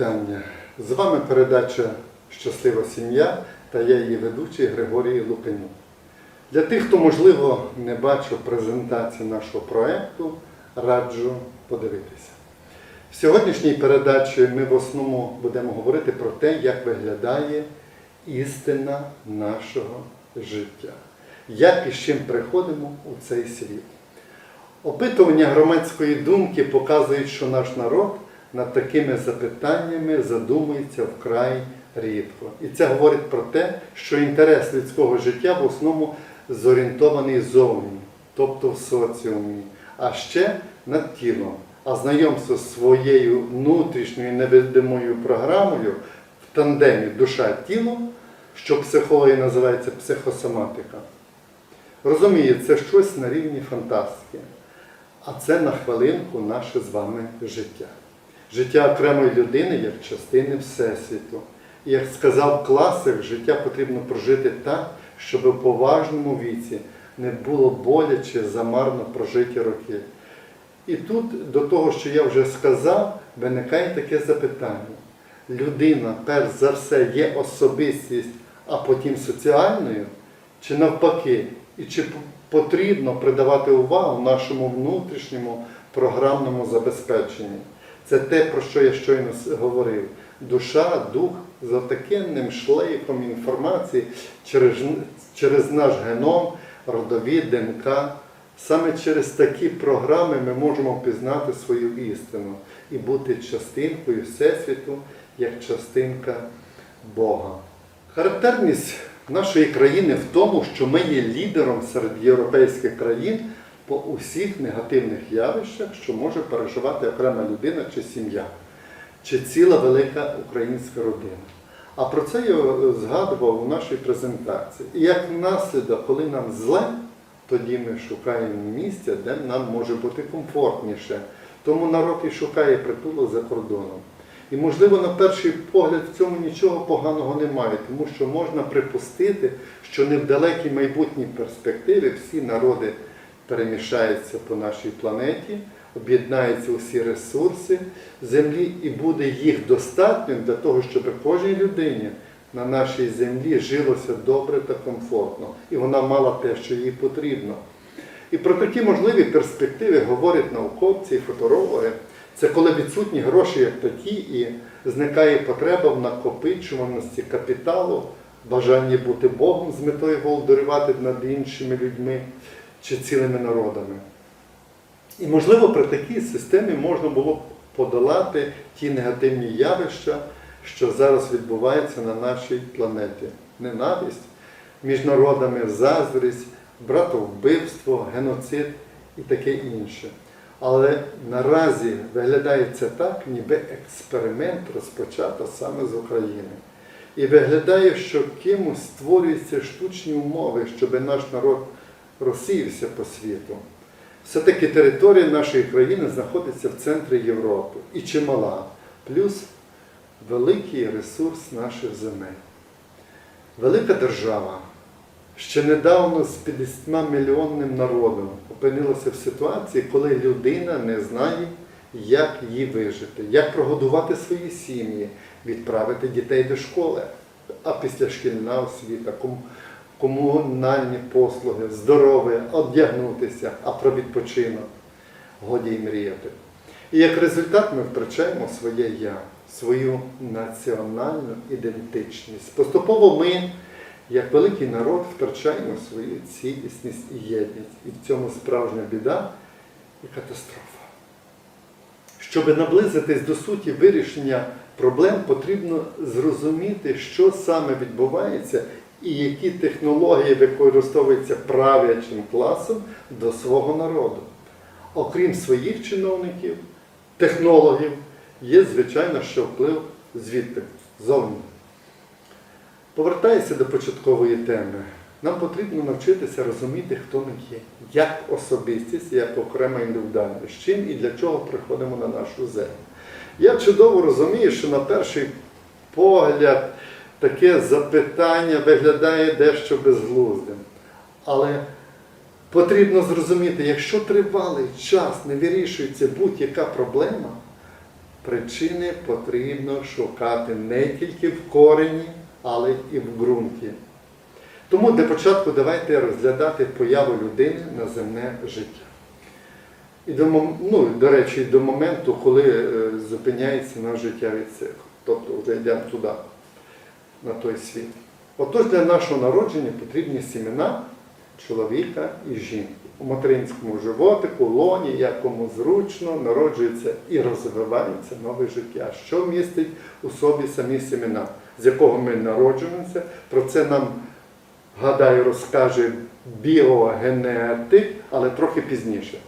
Вітання. З вами передача Щаслива сім'я та я її ведучий Григорій Луканюк. Для тих, хто, можливо, не бачив презентації нашого проєкту, раджу подивитися. В сьогоднішній передачі ми в основному будемо говорити про те, як виглядає істина нашого життя, як і з чим приходимо у цей світ. Опитування громадської думки показують, що наш народ над такими запитаннями задумується вкрай рідко. І це говорить про те, що інтерес людського життя в основному зорієнтований зовні, тобто в соціумі, а ще над тілом. А знайомство з своєю внутрішньою невидимою програмою в тандемі душа-тіло, що в психології називається психосоматика. Розуміє, це щось на рівні фантастики. А це на хвилинку наше з вами життя. Життя окремої людини як частини Всесвіту. І як сказав класик, життя потрібно прожити так, щоб у поважному віці не було боляче замарно прожиті роки. І тут, до того, що я вже сказав, виникає таке запитання. Людина, перш за все, є особистість, а потім соціальною, чи навпаки, і чи потрібно придавати увагу нашому внутрішньому програмному забезпеченні? Це те, про що я щойно говорив. Душа, дух з отакенним шлейфом інформації через, через наш геном, родові, ДНК. Саме через такі програми ми можемо впізнати свою істину і бути частинкою Всесвіту як частинка Бога. Характерність нашої країни в тому, що ми є лідером серед європейських країн по усіх негативних явищах, що може переживати окрема людина чи сім'я, чи ціла велика українська родина. А про це я згадував у нашій презентації. І як наслідок, коли нам зле, тоді ми шукаємо місця, де нам може бути комфортніше. Тому народ і шукає притулок за кордоном. І, можливо, на перший погляд в цьому нічого поганого немає, тому що можна припустити, що не в далекій майбутній перспективі всі народи перемішаються по нашій планеті, об'єднаються усі ресурси землі, і буде їх достатньо для того, щоб кожній людині на нашій землі жилося добре та комфортно, і вона мала те, що їй потрібно. І про такі можливі перспективи говорять науковці і футурологи. Це коли відсутні гроші як такі, і зникає потреба в накопичуваності капіталу, бажанні бути Богом з метою володарювати над іншими людьми чи цілими народами. І, можливо, при такій системі можна було б подолати ті негативні явища, що зараз відбуваються на нашій планеті. Ненависть між народами, заздрість, братовбивство, геноцид і таке інше. Але наразі виглядає це так, ніби експеримент розпочато саме з України. І виглядає, що кимось створюються штучні умови, щоб наш народ розсіявся по світу. Все-таки територія нашої країни знаходиться в центрі Європи і чимала, плюс великий ресурс наших земель. Велика держава ще недавно з 50 мільйонним народом опинилася в ситуації, коли людина не знає, як їй вижити, як прогодувати свої сім'ї, відправити дітей до школи, а післяшкільна освіта, ком- комунальні послуги, здоров'я, одягнутися, а про відпочинок годі й мріяти. І як результат ми втрачаємо своє я, свою національну ідентичність. Поступово ми, як великий народ, втрачаємо свою цілісність і єдність. І в цьому справжня біда і катастрофа. Щоб наблизитись до суті вирішення проблем, потрібно зрозуміти, що саме відбувається і які технології використовуються правлячим класом до свого народу. Окрім своїх чиновників, технологів, є, звичайно, що вплив звідти, зовні. Повертаюся до початкової теми. Нам потрібно навчитися розуміти, хто ми є, як особистість, як окрема індивідуальність, з чим і для чого приходимо на нашу землю. Я чудово розумію, що на перший погляд таке запитання виглядає дещо безглуздим. Але потрібно зрозуміти, якщо тривалий час не вирішується будь-яка проблема, причини потрібно шукати не тільки в корені, але і в ґрунті. Тому для початку давайте розглядати появу людини на земне життя. І до, ну, до речі, до моменту, коли е, зупиняється наш життєвий цикл. Тобто вже йдемо туди, на той світ. Отож для нашого народження потрібні сімена чоловіка і жінки. У материнському животику, лоні, як кому зручно, народжується і розвивається нове життя, що містить у собі самі семена, з якого ми народжуємося. Про це нам, гадаю, розкаже біогенетик, але трохи пізніше.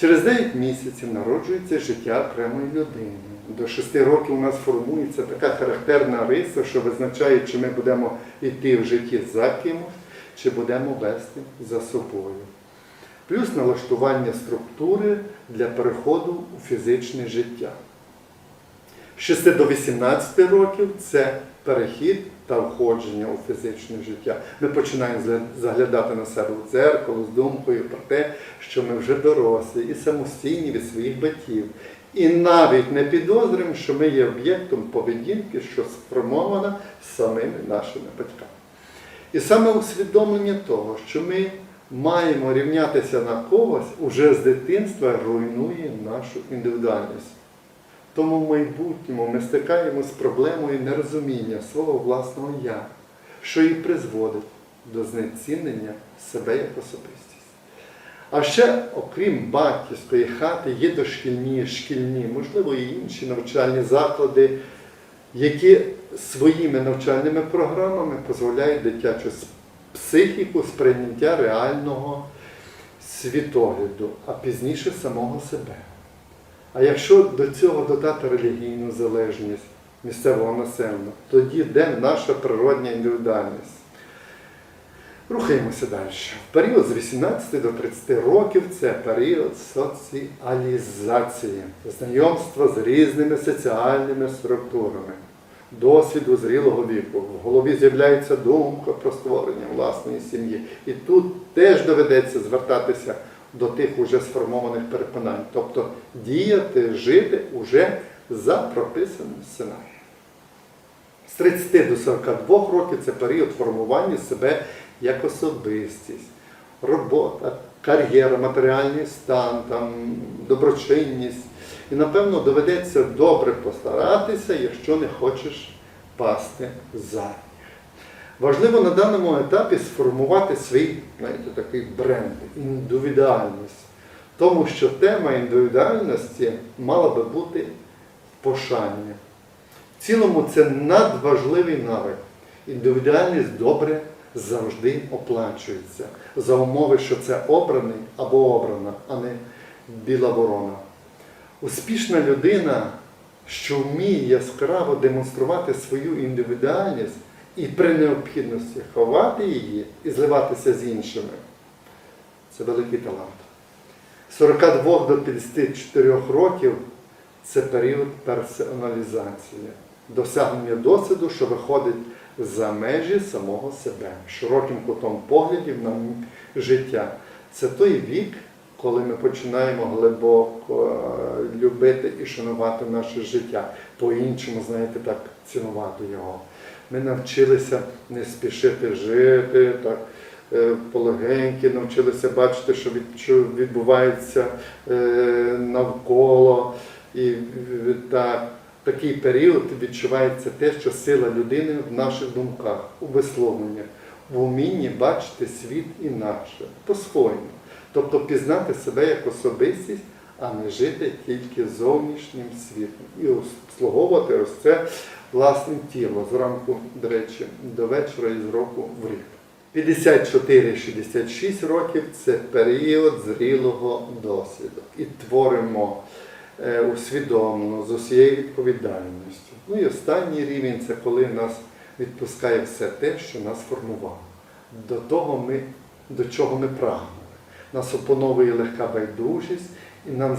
Через 9 місяців народжується життя окремої людини. До 6 років у нас формується така характерна риса, що визначає, чи ми будемо йти в житті за кимось, чи будемо вести за собою. Плюс налаштування структури для переходу у фізичне життя. З 6 до 18 років це перехід та входження у фізичне життя. Ми починаємо заглядати на себе в дзеркало з думкою про те, що ми вже дорослі і самостійні від своїх батьків. І навіть не підозрюємо, що ми є об'єктом поведінки, що сформована самими нашими батьками. І саме усвідомлення того, що ми маємо рівнятися на когось, уже з дитинства руйнує нашу індивідуальність. Тому в майбутньому ми стикаємося з проблемою нерозуміння свого власного я, що і призводить до знецінення себе як особистість. А ще, окрім батьківської хати, є дошкільні, шкільні, можливо, і інші навчальні заклади, які своїми навчальними програмами дозволяють дитячу психіку сприйняття реального світогляду, а пізніше самого себе. А якщо до цього додати релігійну залежність місцевого населення, тоді де наша природня індивідуальність? Рухаємося далі. Період з 18 до 30 років це період соціалізації, знайомства з різними соціальними структурами, досвіду зрілого віку. В голові з'являється думка про створення власної сім'ї. І тут теж доведеться звертатися до тих уже сформованих переконань, тобто діяти, жити уже за прописаним сценарієм. З 30 до 42 років це період формування себе як особистість, робота, кар'єра, матеріальний стан, там, доброчинність. І напевно доведеться добре постаратися, якщо не хочеш пасти задніх. Важливо на даному етапі сформувати свій знаєте, такий бренд, індивідуальність. Тому що тема індивідуальності мала би бути пошання. В цілому це надважливий навик. Індивідуальність добре завжди оплачується за умови, що це обраний або обрана, а не біла ворона. Успішна людина, що вміє яскраво демонструвати свою індивідуальність і при необхідності ховати її і зливатися з іншими, це великий талант. З 42 до 54 років це період персоналізації, досягнення досвіду, що виходить за межі самого себе, широким кутом поглядів на життя. Це той вік, коли ми починаємо глибоко е, любити і шанувати наше життя, по-іншому, знаєте, так цінувати його. Ми навчилися не спішити жити, так, е, полегеньки, навчилися бачити, що відбувається е, навколо. І так, такий період відчувається те, що сила людини в наших думках, у висловленнях, в умінні бачити світ інакше, по-своєму. Тобто пізнати себе як особистість, а не жити тільки зовнішнім світом. І обслуговувати ось це власне тіло зранку, до речі, до вечора і з року в рік. 54-66 років це період зрілого досвіду. І творимо е, усвідомлено, з усією відповідальністю. Ну і останній рівень це коли нас відпускає все те, що нас формувало. До того ми, до чого ми прагнули. Нас опановує легка байдужість, і нам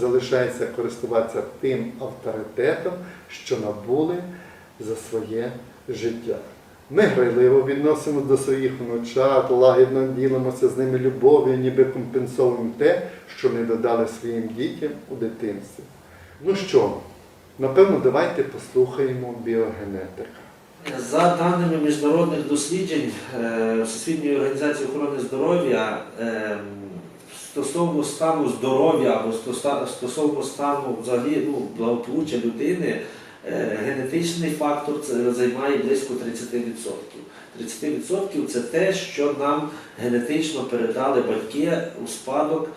залишається користуватися тим авторитетом, що набули за своє життя. Ми грайливо відносимо до своїх внучат, лагідно ділимося з ними любов'ю, ніби компенсовуємо те, що не додали своїм дітям у дитинстві. Ну що, напевно, давайте послухаємо біогенетика. За даними міжнародних досліджень е, Всесвітньої організації охорони здоров'я, е, стосовно стану здоров'я або стосовно стану взагалі ну, благополуччя людини, е, генетичний фактор займає близько 30%. 30% це те, що нам генетично передали батьки у спадок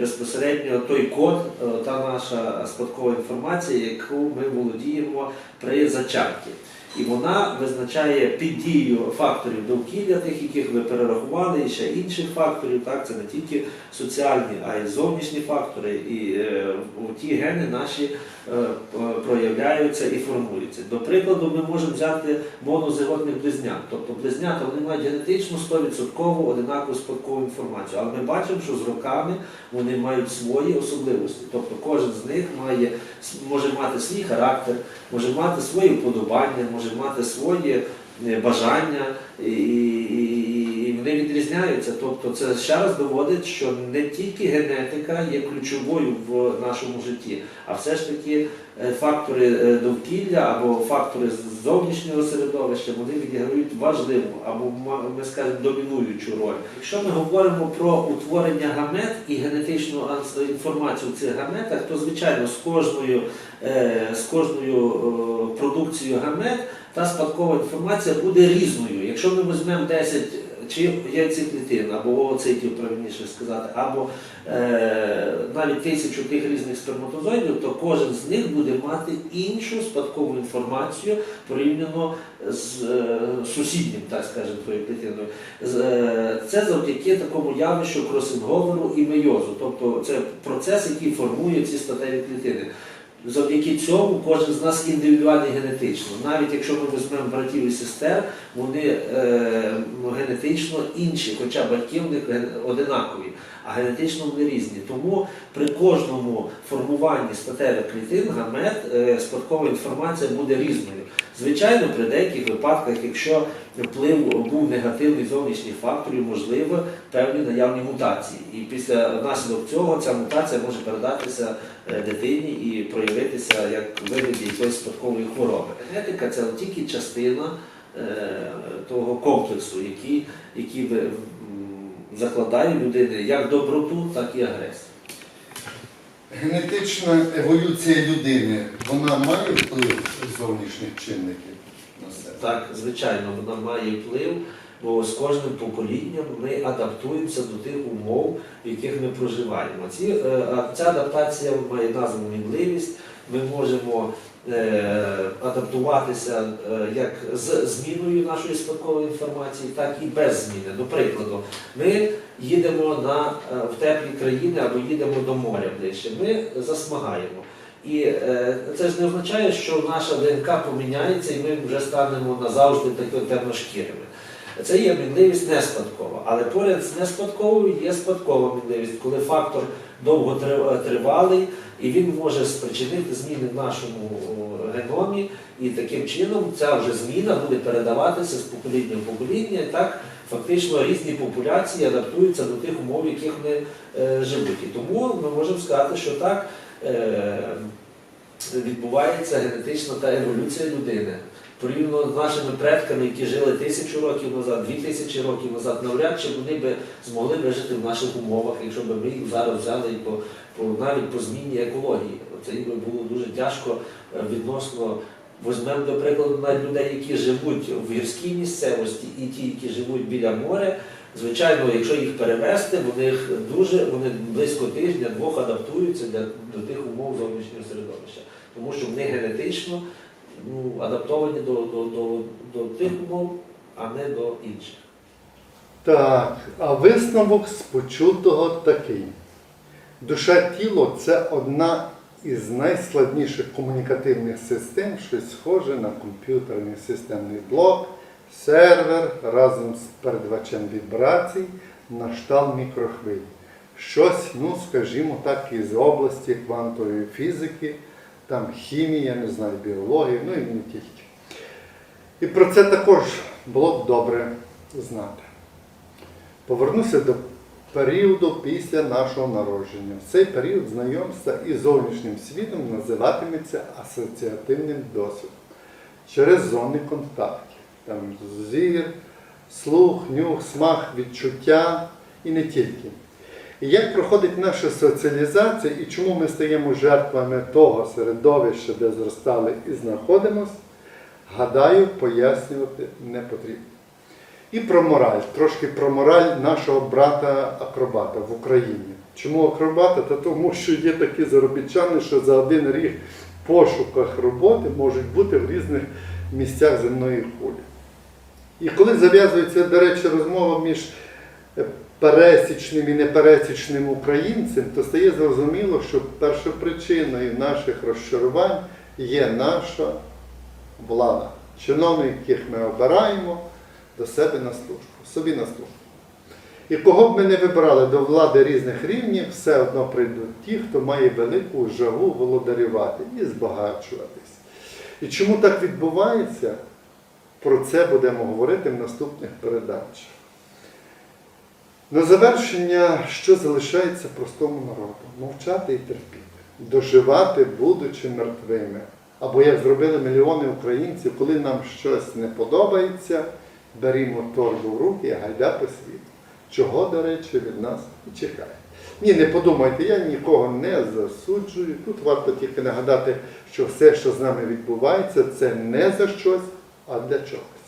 безпосередньо той код, та наша спадкова інформація, яку ми володіємо при зачатті. І вона визначає під дією факторів довкілля, тих, яких ви перерахували, і ще інших факторів. Так, це не тільки соціальні, а й зовнішні фактори. І е, ті гени наші е, проявляються і формуються. До прикладу, ми можемо взяти монозиготних близнят. Тобто близнята вони мають генетично 100% одинакову спадкову інформацію. Але ми бачимо, що з роками вони мають свої особливості. Тобто кожен з них має, може мати свій характер, може мати свої вподобання, може мати свої е, бажання, і вони відрізняються. Тобто це ще раз доводить, що не тільки генетика є ключовою в нашому житті, а все ж таки е, фактори е, довкілля або фактори зовнішнього середовища вони відіграють важливу або ми скажемо домінуючу роль. Якщо ми говоримо про утворення гамет і генетичну інформацію в цих гаметах, то звичайно з кожною, е, з кожною продукцією гамет та спадкова інформація буде різною. Якщо ми візьмемо 10 чи яйцеклітин, або ooцитів, правильніше сказати, або е, навіть тисячу тих різних сперматозоїдів, то кожен з них буде мати іншу спадкову інформацію порівняно з е, сусіднім, так скажемо, тою клітиною. Е, Це завдяки такому явищу кросинговеру і мейозу, тобто це процес, який формує ці статеві клітини. Завдяки цьому кожен з нас індивідуальний генетично. Навіть якщо ми візьмемо братів і сестер, вони е, генетично інші, хоча батьки в них одинакові, а генетично вони різні. Тому при кожному формуванні статевих клітин гамет е, спадкова інформація буде різною. Звичайно, при деяких випадках, якщо вплив був негативний зовнішніх факторів, можливо певні наявні мутації. І після наслідок цього ця мутація може передатися е, дитині і проявитися як вигляді якоїсь спадкової хвороби. Генетика це тільки частина е, того комплексу, який, який закладає в людини як доброту, так і агресію. Генетична еволюція людини, вона має вплив зовнішніх чинників на себе? Так, звичайно, вона має вплив, бо з кожним поколінням ми адаптуємося до тих умов, в яких ми проживаємо. Ці, е, ця адаптація має назву мінливість. Ми можемо адаптуватися е, як з зміною нашої спадкової інформації, так і без зміни. До прикладу, ми їдемо на, е, в теплі країни або їдемо до моря ближче. Ми засмагаємо. І е, це ж не означає, що наша ДНК поміняється і ми вже станемо назавжди такими темношкірими. Це є мінливість не спадкова, але поряд з неспадковою є спадкова мінливість, коли фактор довготривалий і він може спричинити зміни в нашому геномі, і таким чином ця вже зміна буде передаватися з покоління в покоління. І так фактично різні популяції адаптуються до тих умов, в яких вони е, живуть. І тому ми можемо сказати, що так е, відбувається генетична та еволюція людини. Порівняно з нашими предками, які жили тисячу років назад, дві тисячі років назад, навряд чи вони би змогли вижити в наших умовах, якщо б ми їх зараз взяли і по, по навіть по зміні екології. Це їм було дуже тяжко е, відносно. Візьмемо, до прикладу, навіть людей, які живуть в гірській місцевості, і ті, які живуть біля моря. Звичайно, якщо їх перевести, вони дуже вони близько тижня-двох адаптуються для, до тих умов зовнішнього середовища, тому що вони генетично ну, адаптовані до, до, до, до тих умов, а не до інших. Так, а висновок з почутого такий. Душа тіло це одна із найскладніших комунікативних систем, щось схоже на комп'ютерний системний блок, сервер разом з передавачем вібрацій на штал мікрохвиль. Щось, ну скажімо так, із області квантової фізики, там хімія, не знаю, біології, ну і не тільки. І про це також було б добре знати. Повернуся до періоду після нашого народження. В цей період знайомства із зовнішнім світом називатиметься асоціативним досвідом через зони контактів. Там зір, слух, нюх, смак, відчуття і не тільки. І як проходить наша соціалізація і чому ми стаємо жертвами того середовища, де зростали і знаходимося, гадаю, пояснювати не потрібно. І про мораль, трошки про мораль нашого брата-акробата в Україні. Чому акробата? Та тому, що є такі заробітчани, що за один рік в пошуках роботи можуть бути в різних місцях земної кулі. І коли зав'язується, до речі, розмова між е, пересічним і непересічним українцем, то стає зрозуміло, що першопричиною наших розчарувань є наша влада, чиновників, яких ми обираємо до себе на службу, собі на службу. І кого б ми не вибрали до влади різних рівнів, все одно прийдуть ті, хто має велику жагу володарювати і збагачуватись. І чому так відбувається, про це будемо говорити в наступних передачах. На завершення, що залишається простому народу? Мовчати і терпіти, доживати, будучи мертвими. Або як зробили мільйони українців, коли нам щось не подобається, берімо торбу в руки і гайда по світу. Чого, до речі, від нас і чекає. Ні, не подумайте, я нікого не засуджую. Тут варто тільки нагадати, що все, що з нами відбувається, це не за щось, а для чогось.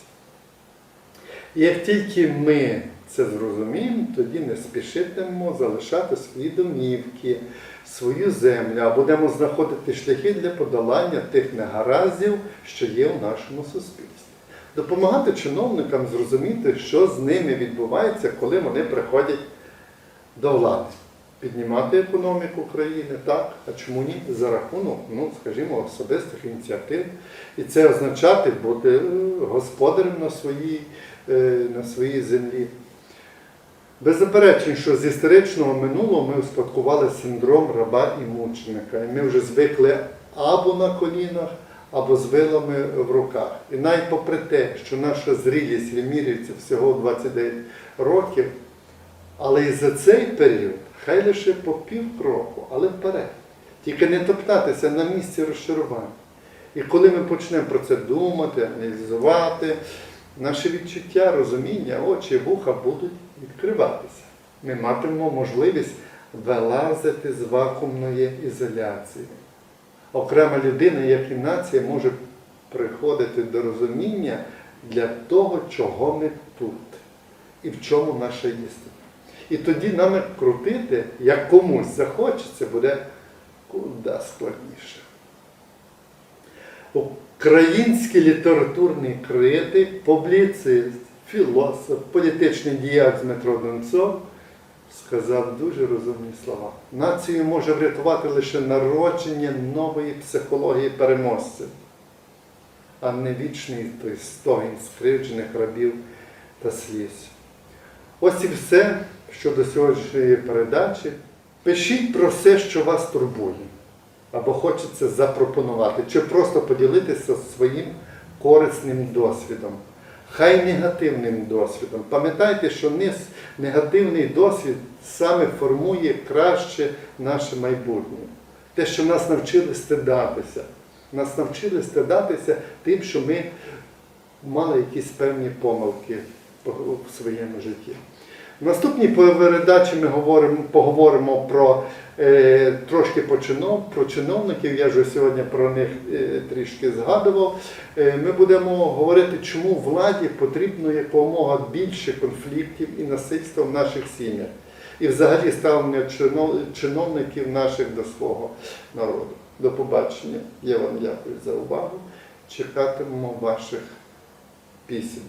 І як тільки ми це зрозуміємо, тоді не спішитимемо залишати свої домівки, свою землю, а будемо знаходити шляхи для подолання тих негараздів, що є в нашому суспільстві. Допомагати чиновникам зрозуміти, що з ними відбувається, коли вони приходять до влади. Піднімати економіку країни, так, а чому ні? За рахунок, ну, скажімо, особистих ініціатив. І це означати бути е, господарем на своїй, е, на своїй землі. Без заперечень, що з історичного минулого ми успадкували синдром раба і мученика. І ми вже звикли або на колінах, або з вилами в руках. І навіть попри те, що наша зрілість вимірюється всього 29 років, але і за цей період, хай лише по пів кроку, але вперед. Тільки не топтатися на місці розчарування. І коли ми почнемо про це думати, аналізувати, наші відчуття, розуміння, очі, вуха будуть відкриватися. Ми матимемо можливість вилазити з вакуумної ізоляції. Окрема людина, як і нація, може приходити до розуміння для того, чого ми тут і в чому наша істина. І тоді нами крутити, як комусь захочеться, буде куди складніше. Український літературний критик, публіцист, філософ, політичний діяч Дмитро Донцов сказав дуже розумні слова. Націю може врятувати лише народження нової психології переможців, а не вічний той стогін скривджених рабів та сліз. Ось і все щодо сьогоднішньої передачі. Пишіть про все, що вас турбує, або хочеться запропонувати, чи просто поділитися своїм корисним досвідом. Хай негативним досвідом. Пам'ятайте, що негативний досвід саме формує краще наше майбутнє. Те, що нас навчили стидатися. Нас навчили стидатися тим, що ми мали якісь певні помилки в своєму житті. В наступній передачі ми говоримо, поговоримо про е, трошки по чинов, про чиновників. Я вже сьогодні про них е, трішки згадував. Е, ми будемо говорити, чому владі потрібно якомога більше конфліктів і насильства в наших сім'ях. І взагалі ставлення чинов- чиновників наших до свого народу. До побачення. Я вам дякую за увагу. Чекатимемо ваших пісень.